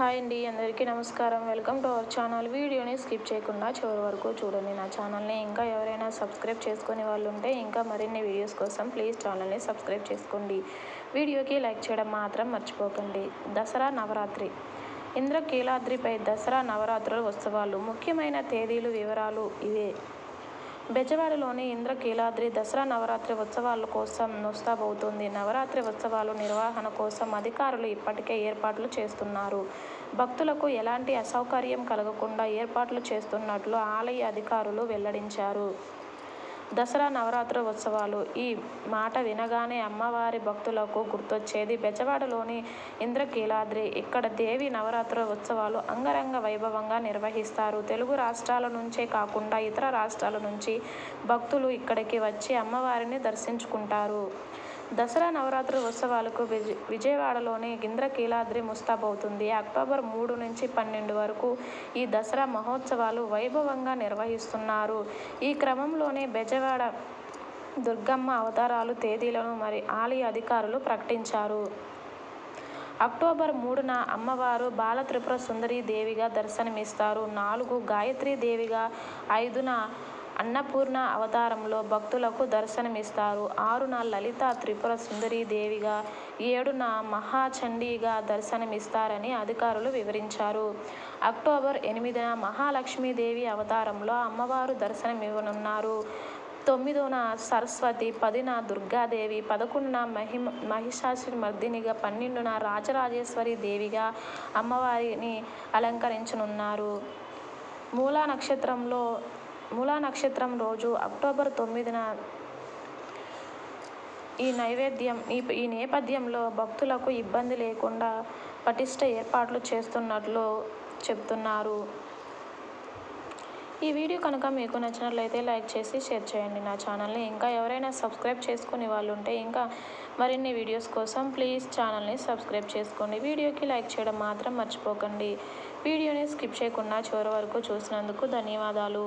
Hi అండి అందరికీ నమస్కారం. Welcome to our channel. వీడియోని స్కిప్ చేయకుండా చివరి వరకు చూడండి. నా ఛానల్ని ఇంకా ఎవరైనా సబ్స్క్రైబ్ చేసుకునే వాళ్ళు ఉంటే ఇంకా మరిన్ని వీడియోస్ కోసం ప్లీజ్ ఛానల్ని సబ్స్క్రైబ్ చేసుకోండి. వీడియోకి లైక్ చేయడం మాత్రం మర్చిపోకండి. దసరా నవరాత్రి. ఇంద్రకీలాద్రిపై దసరా నవరాత్రుల ఉత్సవాలు. ముఖ్యమైన తేదీలు వివరాలు ఇవే. బెజవాడలోని ఇంద్రకీలాద్రి దసరా నవరాత్రి ఉత్సవాల కోసం ముస్తాబవుతోంది నవరాత్రి ఉత్సవాలు నిర్వహణ కోసం అధికారులు ఇప్పటికే ఏర్పాట్లు చేస్తున్నారు. భక్తులకు ఎలాంటి అసౌకర్యం కలగకుండా ఏర్పాట్లు చేస్తున్నట్లు ఆలయ అధికారులు వెల్లడించారు. దసరా నవరాత్రి ఉత్సవాలు. ఈ మాట వినగానే అమ్మవారి భక్తులకు గుర్తొచ్చేది. బెజవాడలోని ఇంద్రకీలాద్రి ఇక్కడ దేవి నవరాత్రి ఉత్సవాలు అంగరంగ వైభవంగా నిర్వహిస్తారు. తెలుగు రాష్ట్రాల నుంచే కాకుండా ఇతర రాష్ట్రాల నుంచి భక్తులు ఇక్కడికి వచ్చి అమ్మవారిని దర్శించుకుంటారు. దసరా నవరాత్రి ఉత్సవాలకు విజ విజయవాడలోని గింద్రకీలాద్రి ముస్తాబవుతుంది అక్టోబర్ మూడు నుంచి పన్నెండు వరకు ఈ దసరా మహోత్సవాలు వైభవంగా నిర్వహిస్తున్నారు. ఈ క్రమంలోనే బెజవాడ దుర్గమ్మ అవతారాలు తేదీలను మరి ఆలయ అధికారులు ప్రకటించారు. అక్టోబర్ మూడున అమ్మవారు బాలత్రిపుర సుందరి దేవిగా దర్శనమిస్తారు. నాలుగు గాయత్రి దేవిగా ఐదున అన్నపూర్ణ అవతారంలో భక్తులకు దర్శనమిస్తారు. ఆరున లలిత త్రిపుర సుందరి దేవిగా ఏడున మహాచండీగా దర్శనమిస్తారని అధికారులు వివరించారు. అక్టోబర్ ఎనిమిదిన మహాలక్ష్మీదేవి అవతారంలో అమ్మవారు దర్శనమివ్వనున్నారు. తొమ్మిదోన సరస్వతి పదిన దుర్గాదేవి పదకొండున మహిమ మహిషాసురి మర్దినిగా పన్నెండున రాజరాజేశ్వరి దేవిగా అమ్మవారిని అలంకరించనున్నారు. మూలా నక్షత్రంలో మూలా నక్షత్రం రోజు అక్టోబర్ తొమ్మిదిన ఈ నైవేద్యం ఈ ఈ నేపథ్యంలో భక్తులకు ఇబ్బంది లేకుండా పటిష్ట ఏర్పాట్లు చేస్తున్నట్లు చెప్తున్నారు. ఈ వీడియో కనుక మీకు నచ్చినట్లయితే లైక్ చేసి షేర్ చేయండి నా ఛానల్ని. ఇంకా ఎవరైనా సబ్స్క్రైబ్ చేసుకునే వాళ్ళు ఉంటే ఇంకా మరిన్ని వీడియోస్ కోసం ప్లీజ్ ఛానల్ని సబ్స్క్రైబ్ చేసుకోండి. వీడియోకి లైక్ చేయడం మాత్రం మర్చిపోకండి. వీడియోని స్కిప్ చేయకుండా చివరి వరకు చూసినందుకు ధన్యవాదాలు.